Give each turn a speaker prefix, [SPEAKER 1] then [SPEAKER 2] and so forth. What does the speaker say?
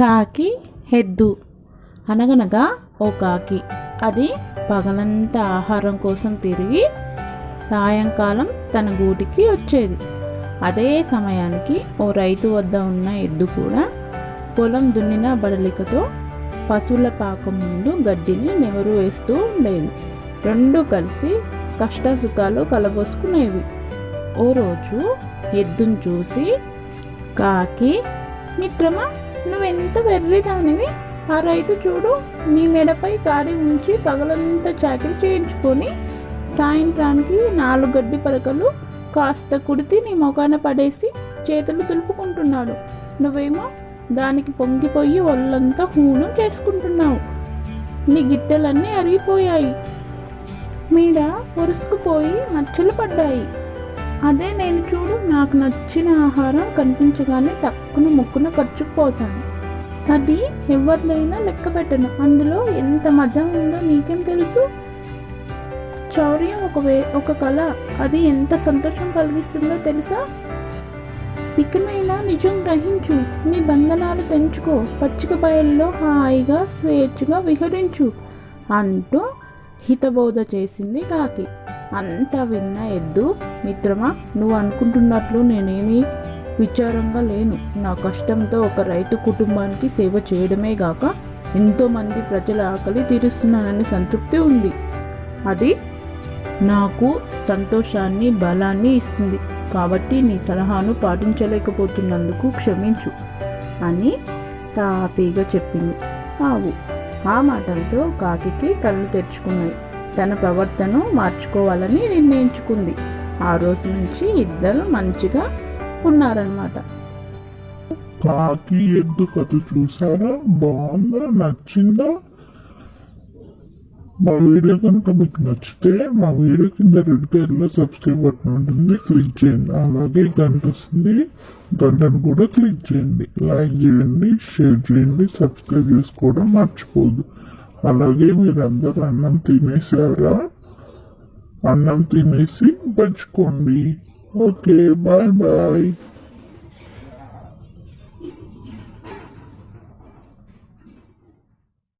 [SPEAKER 1] కాకి ఎద్దు అనగనగా ఓ కాకి. అది పగలంతా ఆహారం కోసం తిరిగి సాయంకాలం తన గూటికి వచ్చేది. అదే సమయానికి ఓ రైతు వద్ద ఉన్న ఎద్దు కూడా పొలం దున్నిన బడలికతో పశువుల పాకం ముందు గడ్డిని నెవరు వేస్తూ ఉండేది. రెండు కలిసి కష్ట సుఖాలు కలబోసుకునేవి. ఓ రోజు ఎద్దును చూసి కాకి మిత్రమా నువ్వెంత వెర్రిదానివి? ఆ రైతు చూడు నీ మెడపై గాడి ఉంచి పగలంతా చాకరీ చేయించుకొని సాయంత్రానికి నాలుగు గడ్డి పరకలు కాస్త కుడితి నీ మొఖాన పడేసి చేతులు దులుపుకుంటున్నాడు. నువ్వేమో దానికి పొంగిపోయి ఒళ్ళంతా హూనం చేసుకుంటున్నావు. నీ గిట్టెలన్నీ అరిగిపోయాయి. మీడ ఒరుసుకుపోయి మచ్చలు పడ్డాయి. అదే నేను చూడు నాకు నచ్చిన ఆహారం కనిపించగానే టక్కున ముక్కున ఖర్చుకుపోతాను అది ఎవరిదైనా లెక్క పెట్టను. అందులో ఎంత మజా ఉందో నీకేం తెలుసు? చౌర్యం ఒక వే ఒక కళ. అది ఎంత సంతోషం కలిగిస్తుందో తెలుసా? ఇకనైనా నిజం గ్రహించు. నీ బంధనాలు తెంచుకో పచ్చిక బయల్లో హాయిగా స్వేచ్ఛగా విహరించు. అంటూ హితబోధ చేసింది కాకి. అంతా విన్న ఎద్దు మిత్రమా నువ్వు అనుకుంటున్నట్లు నేనేమీ విచారంగా లేను. నా కష్టంతో ఒక రైతు కుటుంబానికి సేవ చేయడమే గాక ఎంతోమంది ప్రజల ఆకలి తీరుస్తున్నానని సంతృప్తి ఉంది. అది నాకు సంతోషాన్ని బలాన్ని ఇస్తుంది. కాబట్టి నీ సలహాను పాటించలేకపోతున్నందుకు క్షమించు అని తాపీగా చెప్పింది. ఆవు. ఆ మాటలతో కాకికి కళ్ళు తెరుచుకున్నాయి. తన ప్రవర్తను మార్చుకోవాలని నిర్ణయించుకుంది. ఆ రోజు నుంచి ఇద్దరు మంచిగా ఉన్నారనమాట
[SPEAKER 2] కాకి ఎద్దు కథ చూసారా బాగుందా? నచ్చిందా? మా వీడియో కనుక మీకు నచ్చితే మా వీడియో కింద రెడ్ కలర్లో సబ్స్క్రైబ్ బటన్ ఉంటుంది క్లిక్ చేయండి. అలాగే గంట వస్తుంది గంటను కూడా క్లిక్ చేయండి. లైక్ చేయండి షేర్ చేయండి సబ్స్క్రైబ్ చేసుకోవడం మర్చిపోదు. అలాగే మీరందరూ అన్నం తినేసారా అన్నం తినేసి పంచుకోండి ఓకే బాయ్ బాయ్